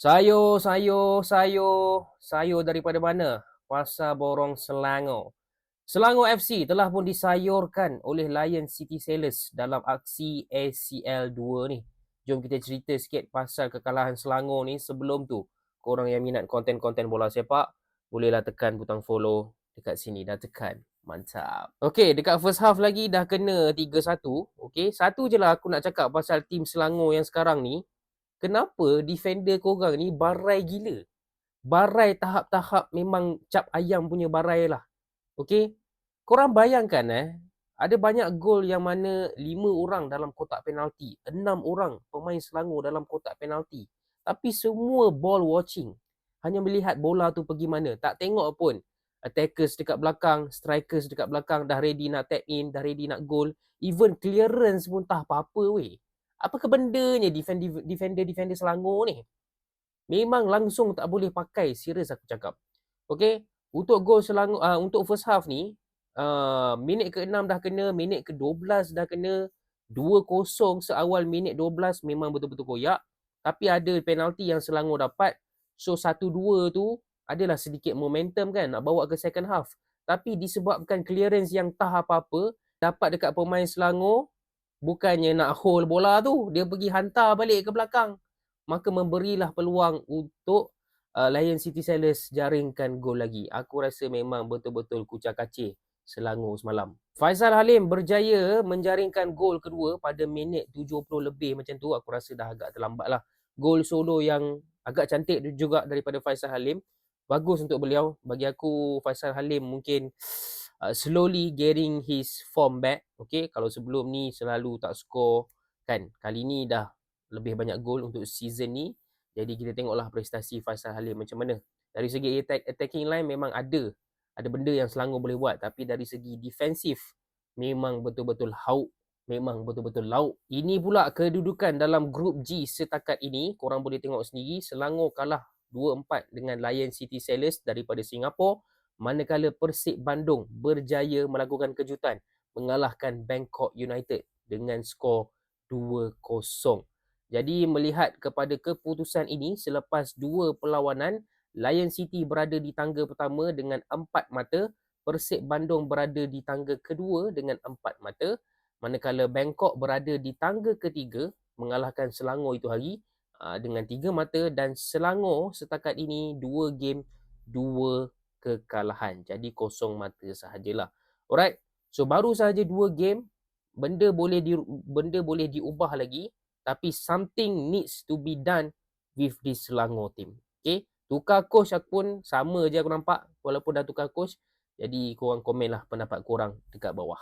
Sayur, sayur, sayur. Sayur daripada mana? Pasar Borong Selangor. Selangor FC telah pun disayurkan oleh Lion City Sailors dalam aksi ACL 2 ni. Jom kita cerita sikit pasal kekalahan Selangor ni sebelum tu. Korang yang minat konten-konten bola sepak, bolehlah tekan butang follow dekat sini. Dah tekan. Mantap. Okay, dekat first half lagi dah kena 3-1. Okay, satu je lah aku nak cakap pasal tim Selangor yang sekarang ni. Kenapa defender korang ni barai gila? Barai tahap-tahap memang cap ayam punya barai lah. Okay, korang bayangkan eh, ada banyak gol yang mana lima orang dalam kotak penalti, enam orang pemain Selangor dalam kotak penalti. Tapi semua ball watching. Hanya melihat bola tu pergi mana. Tak tengok pun attackers dekat belakang, strikers dekat belakang dah ready nak tap in, dah ready nak goal. Even clearance pun tak apa-apa weh. Apa kebendanya defender-defender Selangor ni? Memang langsung tak boleh pakai, serius aku cakap. Okay, untuk gol Selangor, uh, untuk first half ni, uh, minit ke-6 dah kena, minit ke-12 dah kena, 2-0 seawal minit 12 memang betul-betul koyak. Tapi ada penalti yang Selangor dapat. So 1-2 tu adalah sedikit momentum kan nak bawa ke second half. Tapi disebabkan clearance yang tak apa-apa dapat dekat pemain Selangor bukannya nak hold bola tu, dia pergi hantar balik ke belakang. Maka memberilah peluang untuk uh, Lion City Sailors jaringkan gol lagi. Aku rasa memang betul-betul kucak kacir Selangor semalam. Faisal Halim berjaya menjaringkan gol kedua pada minit 70 lebih macam tu. Aku rasa dah agak terlambat lah. Gol solo yang agak cantik juga daripada Faisal Halim bagus untuk beliau. Bagi aku Faisal Halim mungkin uh, slowly getting his form back. Okay, kalau sebelum ni selalu tak score kan. Kali ni dah lebih banyak gol untuk season ni. Jadi kita tengoklah prestasi Faisal Halim macam mana. Dari segi attack, attacking line memang ada. Ada benda yang Selangor boleh buat. Tapi dari segi defensif memang betul-betul hauk. Memang betul-betul lauk. Ini pula kedudukan dalam grup G setakat ini. Korang boleh tengok sendiri. Selangor kalah 2-4 dengan Lion City Sailors daripada Singapura manakala Persib Bandung berjaya melakukan kejutan mengalahkan Bangkok United dengan skor 2-0. Jadi melihat kepada keputusan ini selepas dua perlawanan Lion City berada di tangga pertama dengan empat mata Persib Bandung berada di tangga kedua dengan empat mata manakala Bangkok berada di tangga ketiga mengalahkan Selangor itu hari dengan tiga mata dan Selangor setakat ini dua game dua kekalahan. Jadi kosong mata sahajalah. Alright. So baru sahaja dua game benda boleh di benda boleh diubah lagi tapi something needs to be done with this Selangor team. Okay. Tukar coach aku pun sama je aku nampak walaupun dah tukar coach. Jadi korang komen lah pendapat korang dekat bawah.